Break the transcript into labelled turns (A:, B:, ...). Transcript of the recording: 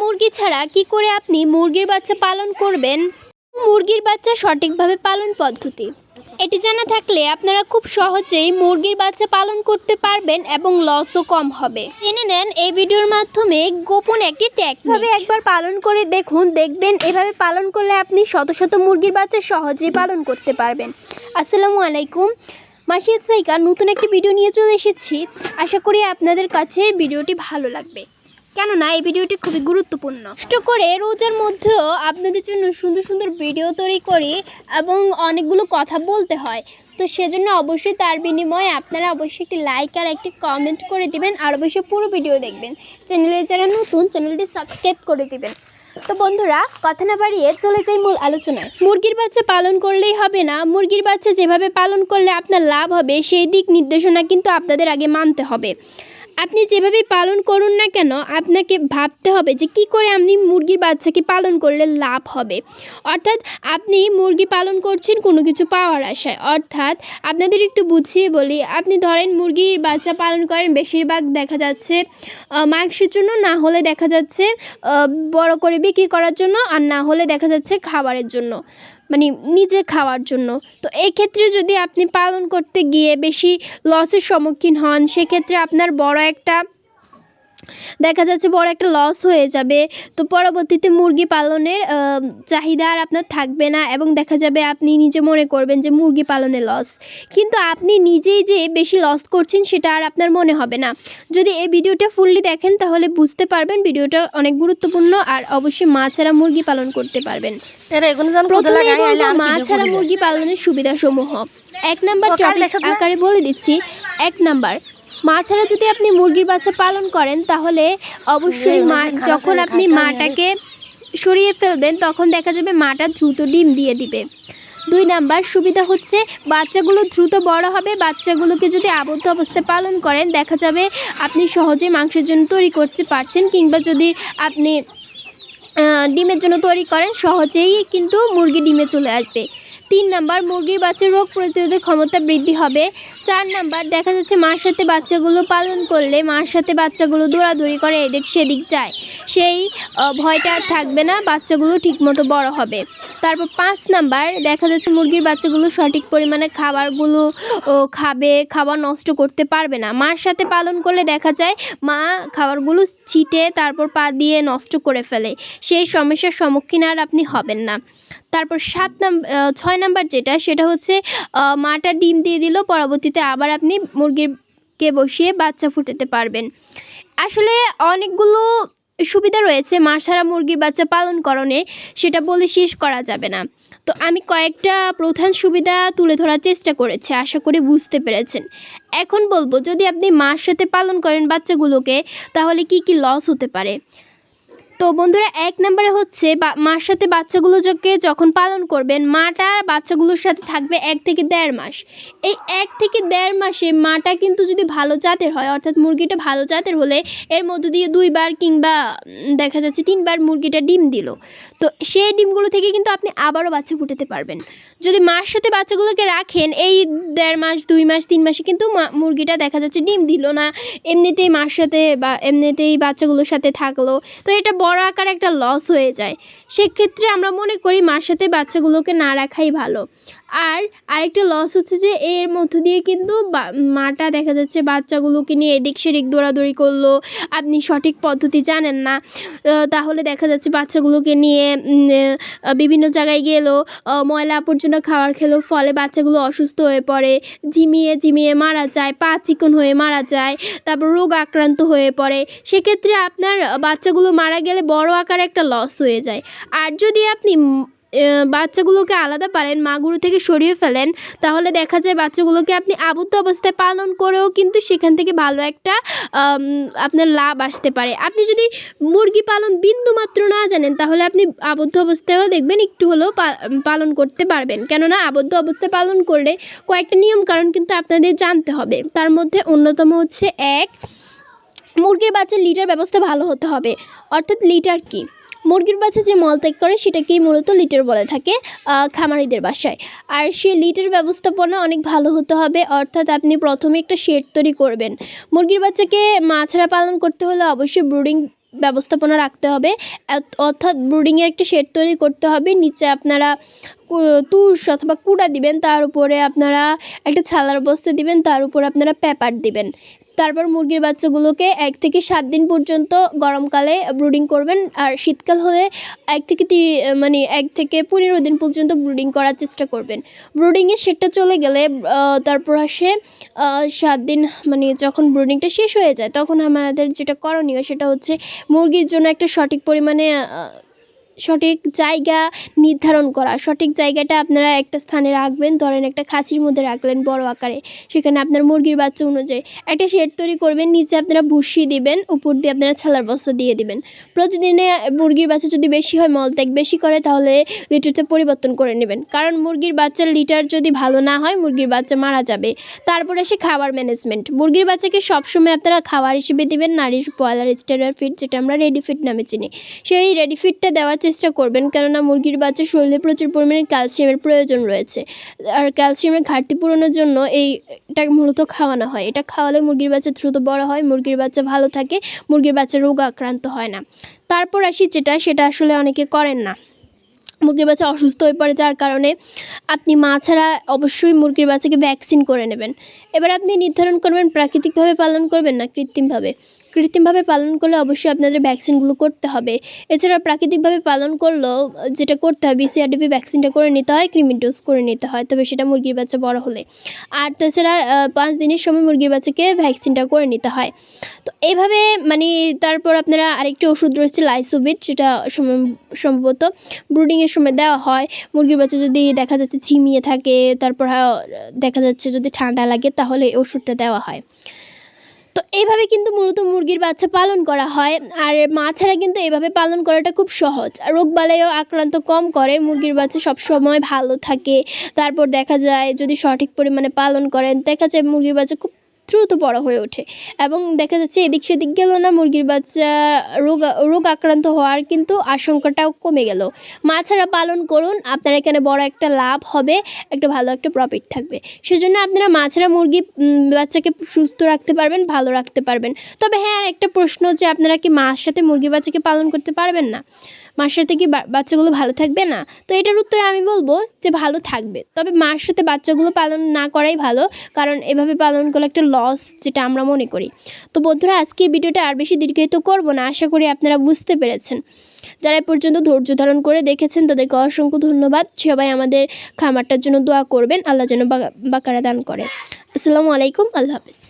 A: মুরগি ছাড়া কি করে আপনি মুরগির বাচ্চা পালন করবেন? মুরগির বাচ্চা সঠিকভাবে পালন পদ্ধতি। এটি জানা থাকলে আপনারা খুব সহজেই মুরগির বাচ্চা পালন করতে পারবেন এবং লসও কম হবে। জেনে নেন, এই ভিডিওর মাধ্যমে গোপন একটি ট্যাগ ভাবে একবার পালন করে দেখুন, দেখবেন এভাবে পালন করলে আপনি শত শত মুরগির বাচ্চা সহজেই পালন করতে পারবেন। আসসালামু আলাইকুম। মাসিয়াত সাইকা, নতুন একটি ভিডিও নিয়ে চলে এসেছি। আশা করি আপনাদের কাছে ভিডিওটি ভালো লাগবে। কেননা এই ভিডিওটি খুবই গুরুত্বপূর্ণ। কষ্ট করে রোজার মধ্যেও আপনাদের জন্য সুন্দর সুন্দর ভিডিও তৈরি করি এবং অনেকগুলো কথা বলতে হয়। তো সেজন্য অবশ্যই তার বিনিময়ে আপনারা অবশ্যই একটি লাইক আর একটি কমেন্ট করে দিবেন আর অবশ্যই পুরো ভিডিও দেখবেন। চ্যানেলে যারা নতুন চ্যানেলটি সাবস্ক্রাইব করে দিবেন। তো বন্ধুরা, কথা না বাড়িয়ে চলে যাই মূল আলোচনায়। মুরগির বাচ্চা পালন করলেই হবে না। মুরগির বাচ্চা যেভাবে পালন করলে আপনার লাভ হবে, সেই দিক নির্দেশনা কিন্তু আপনাদের আগে মানতে হবে। আপনি যেভাবে পালন করুন না কেন, আপনাকে ভাবতে হবে যে কি করে আপনি মুরগির বাচ্চাকে পালন করলে লাভ হবে। অর্থাৎ আপনি মুরগি পালন করছেন কোনো কিছু পাওয়ার আশায়। অর্থাৎ আপনাদের একটু বুঝিয়ে বলি, আপনি ধরেন মুরগির বাচ্চা পালন করেন, বেশিরভাগ দেখা যাচ্ছে মাংসের জন্য, না হলে দেখা যাচ্ছে বড় করে বিক্রি করার জন্য, আর না হলে দেখা যাচ্ছে খাবারের জন্য। মানে নিজে খাওয়ার জন্য। তো এই ক্ষেত্রে যদি আপনি পালন করতে গিয়ে বেশি লসের সম্মুখীন হন, সেক্ষেত্রে আপনার বড় একটা দেখা যাচ্ছে বড় একটা লস হয়ে যাবে। তো পরবর্তীতে মুরগি পালনের চাহিদা আর আপনার থাকবে না এবং দেখা যাবে আপনি নিজে মনে করবেন যে মুরগি পালনে লস কিন্তু আপনি নিজেই যে বেশি লস করছেন সেটা আর আপনার মনে হবে না। যদি এই ভিডিওটা ফুললি দেখেন তাহলে বুঝতে পারবেন ভিডিওটা অনেক গুরুত্বপূর্ণ আর অবশ্যই মা ছাড়া মুরগি পালন করতে পারবেন। মা ছাড়া মুরগি পালনের সুবিধাসমূহ। এক নাম্বার টপিক আকারে বলে দিচ্ছি। এক নাম্বার মা ছাড়া যদি আপনি মুরগির বাচ্চা পালন করেন তাহলে অবশ্যই মা যখন আপনি মাটাকে সরিয়ে ফেলবেন তখন দেখা যাবে মাটা দ্রুত ডিম দিয়ে দিবে। দুই নাম্বার সুবিধা হচ্ছে বাচ্চাগুলো দ্রুত বড় হবে বাচ্চাগুলোকে যদি আবদ্ধ অবস্থায় পালন করেন দেখা যাবে আপনি সহজে মাংসের জন্য তৈরি করতে পারছেন কিংবা যদি আপনি ডিমের জন্য তৈরি করেন, সহজেই কিন্তু মুরগি ডিমে চলে আসবে। তিন নাম্বার, মুরগির বাচ্চার রোগ প্রতিরোধের ক্ষমতা বৃদ্ধি হবে। চার নাম্বার, দেখা যাচ্ছে মার সাথে বাচ্চাগুলো পালন করলে মার সাথে বাচ্চাগুলো দৌড়াদৌড়ি করে এদিক সেদিক যায়। সেই ভয়টা আর থাকবে না, বাচ্চাগুলো ঠিকমতো বড় হবে। তারপর পাঁচ নাম্বার, দেখা যাচ্ছে মুরগির বাচ্চাগুলো সঠিক পরিমাণে খাবারগুলো খাবে, খাবার নষ্ট করতে পারবে না। মার সাথে পালন করলে দেখা যায় মা খাবারগুলো ছিটে তারপর পা দিয়ে নষ্ট করে ফেলে। সেই সমস্যার সম্মুখীন আর আপনি হবেন না। তারপর সাত নাম্বার ছয় নাম্বার যেটা, সেটা হচ্ছে মাটা ডিম দিয়ে দিল, পরবর্তীতে আবার আপনি মুরগিরকে বসিয়ে বাচ্চা ফুটাতে পারবেন। আসলে অনেকগুলো সুবিধা রয়েছে, মা ছাড়া মুরগির বাচ্চা পালন করণে, সেটা বলে শেষ করা যাবে না। তো আমি কয়েকটা প্রধান সুবিধা তুলে ধরার চেষ্টা করেছি, আশা করি বুঝতে পেরেছেন। এখন বলব, যদি আপনি মার সাথে পালন করেন বাচ্চাগুলোকে, তাহলে কি কি লস হতে পারে? তো বন্ধুরা, এক নম্বরে হচ্ছে মার সাথে বাচ্চাগুলোকে যখন পালন করবেন, মাটা বাচ্চাগুলোর সাথে থাকবে এক থেকে দেড় মাস। এই এক থেকে দেড় মাসে মাটা কিন্তু যদি ভালো জাতের হয়, অর্থাৎ মুরগিটা ভালো জাতের হলে এর মধ্য দিয়ে দুইবার কিংবা দেখা যাচ্ছে তিনবার মুরগিটা ডিম দিল। তো সেই ডিমগুলো থেকে কিন্তু আপনি আবারও বাচ্চা ফুটাতে পারবেন। যদি মার সাথে বাচ্চাগুলোকে রাখেন, এই দেড় মাস, দুই মাস, তিন মাসে কিন্তু মুরগিটা দেখা যাচ্ছে ডিম দিল না। এমনিতেই মার সাথে বা, এমনিতেই বাচ্চাগুলোর সাথে থাকল। তো এটা বড় আকারে একটা লস হয়ে যায়। সেক্ষেত্রে আমরা মনে করি মার সাথে বাচ্চাগুলোকে না রাখাই ভালো। আর আরেকটা লস হচ্ছে যে এর মধ্য দিয়ে কিন্তু মাটা দেখা যাচ্ছে বাচ্চাগুলোকে নিয়ে এদিক সেদিক দৌড়াদৌড়ি করল। আপনি সঠিক পদ্ধতি জানেন না। তাহলে দেখা যাচ্ছে বাচ্চাগুলোকে নিয়ে বিভিন্ন জায়গায় গেলো। ময়লা আবর্জনা খাবার খেলো, ফলে বাচ্চাগুলো অসুস্থ হয়ে পড়ে। ঝিমিয়ে ঝিমিয়ে মারা যায়, পা চিকন হয়ে মারা যায়, তারপর রোগ আক্রান্ত হয়ে পড়ে। সেক্ষেত্রে আপনার বাচ্চাগুলো মারা গেলে বড় আকারে একটা লস হয়ে যায়। আর যদি আপনি বাচ্চাগুলোকে আলাদা পারেন মাগুরু থেকে সরিয়ে ফেলেন, তাহলে দেখা যায় বাচ্চাগুলোকে আপনি আবদ্ধ অবস্থায় পালন করেও কিন্তু সেখান থেকে ভালো একটা আপনার লাভ আসতে পারে। আপনি যদি মুরগি পালন বিন্দু মাত্র না জানেন, তাহলে আপনি আবদ্ধ অবস্থায়ও দেখবেন একটু হলেও পালন করতে পারবেন। কেননা আবদ্ধ অবস্থায় পালন করলে কয়েকটা নিয়ম কারণ কিন্তু আপনাদের জানতে হবে। তার মধ্যে অন্যতম হচ্ছে এক মুরগির বাচ্চার লিটার ব্যবস্থা ভালো হতে হবে। অর্থাৎ লিটার কি? মুরগির বাচ্চা যে মলত্যাগ করে সেটাকেই মূলত লিটার বলে থাকে খামারিদের বাসায়। আর সেই লিটার ব্যবস্থাপনা অনেক ভালো হতে হবে, অর্থাৎ আপনি প্রথমে একটা শেড তৈরি করবেন। মুরগির বাচ্চাকে মা ছাড়া পালন করতে হলে অবশ্যই ব্রুডিং ব্যবস্থাপনা রাখতে হবে। অর্থাৎ ব্রুডিংয়ের একটা শেড তৈরি করতে হবে, নিচে আপনারা তুষ অথবা কুড়া দিবেন, তার উপরে আপনারা একটা ছালার বস্তা দিবেন, তার উপরে আপনারা পেপার দিবেন। তারপর মুরগির বাচ্চাগুলোকে এক থেকে সাত দিন পর্যন্ত গরমকালে ব্রুডিং করবেন। আর শীতকাল হলে এক থেকে মানে এক থেকে পনেরো দিন পর্যন্ত ব্রুডিং করার চেষ্টা করবেন। ব্রুডিংয়ের শেডটা চলে গেলে তারপর আসে সাত দিন মানে যখন ব্রুডিংটা শেষ হয়ে যায়, তখন আমাদের যেটা করণীয় সেটা হচ্ছে মুরগির জন্য একটা সঠিক পরিমাণে সঠিক জায়গা নির্ধারণ করা। সঠিক জায়গাটা আপনারা একটা স্থানে রাখবেন, ধরেন একটা খাঁচির মধ্যে রাখলেন বড় আকারে। সেখানে আপনার মুরগির বাচ্চা অনুযায়ী একটা শেড তৈরি করবেন, নিচে আপনারা ভুসি দিবেন, উপর দিয়ে আপনারা ছালার বস্তা দিয়ে দিবেন। প্রতিদিনে মুরগির বাচ্চা যদি বেশি হয়, মলত্যাগ বেশি করে, তাহলে লিটারটা পরিবর্তন করে নেবেন। কারণ মুরগির বাচ্চার লিটার যদি ভালো না হয়, মুরগির বাচ্চা মারা যাবে। তারপরে আসে খাবার ম্যানেজমেন্ট। মুরগির বাচ্চাকে সবসময় আপনারা খাবার হিসেবে দিবেন নারিশ বয়লার স্টেরার ফিড, যেটা আমরা রেডি ফিড নামে চিনি। সেই রেডি ফিডটা দেওয়ার চেষ্টা করবেন, কেননা মুরগির বাচ্চার শরীরে প্রচুর পরিমাণে ক্যালসিয়ামের প্রয়োজন রয়েছে। আর ক্যালসিয়ামের ঘাটতি পূরণের জন্য এইটা মূলত খাওয়ানো হয়। এটা খাওয়ালে মুরগির বাচ্চা দ্রুত বড় হয়, মুরগির বাচ্চা ভালো থাকে, মুরগির বাচ্চা রোগ আক্রান্ত হয় না। তারপর আসি যেটা, সেটা আসলে অনেকে করেন না। মুরগির বাচ্চা অসুস্থ হয়ে পড়ে যার কারণে আপনি মা ছাড়া অবশ্যই মুরগির বাচ্চাকে ভ্যাকসিন করে নেবেন। এবার আপনি নির্ধারণ করবেন, প্রাকৃতিকভাবে পালন করবেন না কৃত্রিমভাবে। কৃত্রিমভাবে পালন করলে অবশ্যই আপনাদের ভ্যাকসিনগুলো করতে হবে। এছাড়া প্রাকৃতিকভাবে পালন করলেও যেটা করতে হয় বিসিআরডিপি ভ্যাকসিনটা করে নিতে হয় ক্রিমি ডোজ করে নিতে হয়, তবে সেটা মুরগির বাচ্চা বড় হলে। আর তাছাড়া পাঁচ দিনের সময় মুরগির বাচ্চাকে ভ্যাকসিনটা করে নিতে হয়। তো এইভাবে মানে তারপর আপনারা আরেকটি ওষুধ রয়েছে লাইসোবিট সম- সম্ভবত ব্রুডিংয়ের সময় দেওয়া হয়। মুরগির বাচ্চা যদি দেখা যাচ্ছে ঝিমিয়ে থাকে, তারপর দেখা যাচ্ছে যদি ঠান্ডা লাগে, তাহলে ওষুধটা দেওয়া হয়। এইভাবে কিন্তু মূলত মুরগির বাচ্চা পালন করা হয়। আর মা ছাড়া কিন্তু এইভাবে পালন করাটা খুব সহজ। রোগবালাইও আক্রান্ত কম করে, মুরগির বাচ্চা সব সময় ভালো থাকে। তারপর দেখা যায় যদি সঠিক পরিমাণে পালন করেন, দেখা যায় মুরগির বাচ্চা খুব দ্রুত বড় হয়ে ওঠে। এবং দেখা যাচ্ছে এদিক সেদিক গেল না, মুরগির বাচ্চা রোগ রোগ আক্রান্ত হওয়ার কিন্তু আশঙ্কাটাও কমে গেল। মা ছাড়া পালন করুন, আপনার এখানে বড় একটা লাভ হবে, একটা ভালো একটা প্রফিট থাকবে। সেজন্য আপনারা মা ছাড়া মুরগি বাচ্চাকে সুস্থ রাখতে পারবেন, ভালো রাখতে পারবেন। তবে হ্যাঁ আর একটা প্রশ্ন যে আপনারা কি মার সাথে মুরগি বাচ্চাকে পালন করতে পারবেন না? মার সাথে কি বাচ্চাগুলো ভালো থাকবে না? তো এটার উত্তরে আমি বলব যে ভালো থাকবে। তবে মার সাথে বাচ্চাগুলো পালন না করাই ভালো, কারণ এভাবে পালন করলে একটা লস যেটা আমরা মনে করি। তো বন্ধুরা আজকের ভিডিওটা আর বেশি দীর্ঘায়িত করব না, আশা করি আপনারা বুঝতে পেরেছেন। যারা পর্যন্ত ধৈর্য ধারণ করে দেখেছেন, তাদেরকে অসংখ্য ধন্যবাদ। সবাই আমাদের খামারটার জন্য দোয়া করবেন, আল্লাহ যেন বাকারা দান করে। আসসালামু আলাইকুম, আল্লাহ হাফিজ।